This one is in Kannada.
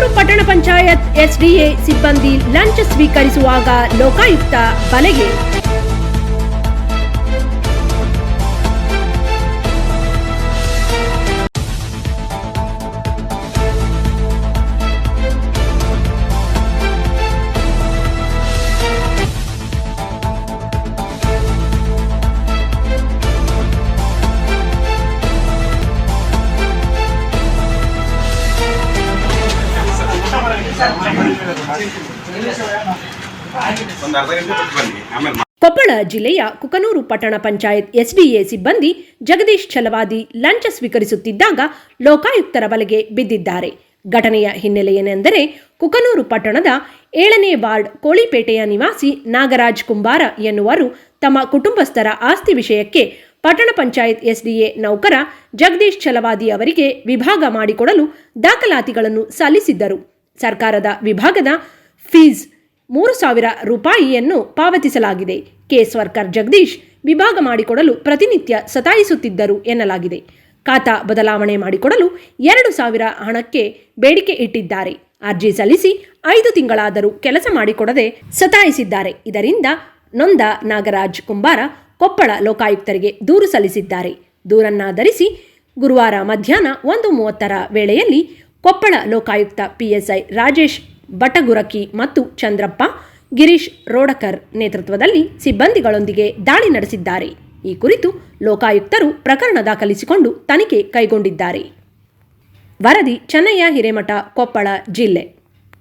ಕುಕನೂರು ಪಟ್ಟಣ ಪಂಚಾಯತ್ ಎಸ್ಡಿಎ ಸಿಬ್ಬಂದಿ ಲಂಚ ಸ್ವೀಕರಿಸುವಾಗ ಲೋಕಾಯುಕ್ತ ಬಲೆಗೆ ಕೊಪ್ಪಳ ಜಿಲ್ಲೆಯ ಕುಕನೂರು ಪಟ್ಟಣ ಪಂಚಾಯತ್ ಎಸ್ಡಿಎ ಸಿಬ್ಬಂದಿ ಜಗದೀಶ್ ಛಲವಾದಿ ಲಂಚ ಸ್ವೀಕರಿಸುತ್ತಿದ್ದಾಗ ಲೋಕಾಯುಕ್ತರ ಬಲೆಗೆ ಬಿದ್ದಿದ್ದಾರೆ. ಘಟನೆಯ ಹಿನ್ನೆಲೆಯೇನೆಂದರೆ ಕುಕನೂರು ಪಟ್ಟಣದ ಏಳನೇ ವಾರ್ಡ್ ಕೋಳಿಪೇಟೆಯ ನಿವಾಸಿ ನಾಗರಾಜ್ ಕುಂಬಾರ ಎನ್ನುವರು ತಮ್ಮ ಕುಟುಂಬಸ್ಥರ ಆಸ್ತಿ ವಿಷಯಕ್ಕೆ ಪಟ್ಟಣ ಪಂಚಾಯತ್ ಎಸ್ಡಿಎ ನೌಕರ ಜಗದೀಶ್ ಛಲವಾದಿ ಅವರಿಗೆ ವಿಭಾಗ ಮಾಡಿಕೊಡಲು ದಾಖಲಾತಿಗಳನ್ನು ಸಲ್ಲಿಸಿದ್ದರು. ಸರ್ಕಾರದ ವಿಭಾಗದ ಫೀಸ್ ಮೂರು ಸಾವಿರ ರೂಪಾಯಿಯನ್ನು ಪಾವತಿಸಲಾಗಿದೆ. ಕೆಸ್ವರ್ಕರ್ ಜಗದೀಶ್ ವಿಭಾಗ ಮಾಡಿಕೊಡಲು ಪ್ರತಿನಿತ್ಯ ಸತಾಯಿಸುತ್ತಿದ್ದರು ಎನ್ನಲಾಗಿದೆ. ಖಾತಾ ಬದಲಾವಣೆ ಮಾಡಿಕೊಡಲು ಎರಡು ಸಾವಿರ ಹಣಕ್ಕೆ ಬೇಡಿಕೆ ಇಟ್ಟಿದ್ದಾರೆ. ಅರ್ಜಿ ಸಲ್ಲಿಸಿ ಐದು ತಿಂಗಳಾದರೂ ಕೆಲಸ ಮಾಡಿಕೊಡದೆ ಸತಾಯಿಸಿದ್ದಾರೆ. ಇದರಿಂದ ನೊಂದ ನಾಗರಾಜ್ ಕುಂಬಾರ ಕೊಪ್ಪಳ ಲೋಕಾಯುಕ್ತರಿಗೆ ದೂರು ಸಲ್ಲಿಸಿದ್ದಾರೆ. ದೂರನ್ನಾಧರಿಸಿ ಗುರುವಾರ ಮಧ್ಯಾಹ್ನ ಒಂದು ಮೂವತ್ತರ ವೇಳೆಯಲ್ಲಿ ಕೊಪ್ಪಳ ಲೋಕಾಯುಕ್ತ ಪಿಎಸ್ಐ ರಾಜೇಶ್ ಬಟಗುರಕಿ ಮತ್ತು ಚಂದ್ರಪ್ಪ, ಗಿರೀಶ್ ರೋಡಕರ್ ನೇತೃತ್ವದಲ್ಲಿ ಸಿಬ್ಬಂದಿಗಳೊಂದಿಗೆ ದಾಳಿ ನಡೆಸಿದ್ದಾರೆ. ಈ ಕುರಿತು ಲೋಕಾಯುಕ್ತರು ಪ್ರಕರಣ ದಾಖಲಿಸಿಕೊಂಡು ತನಿಖೆ ಕೈಗೊಂಡಿದ್ದಾರೆ. ವರದಿ ಚೆನ್ನಯ್ಯ ಹಿರೇಮಠ, ಕೊಪ್ಪಳ ಜಿಲ್ಲೆ.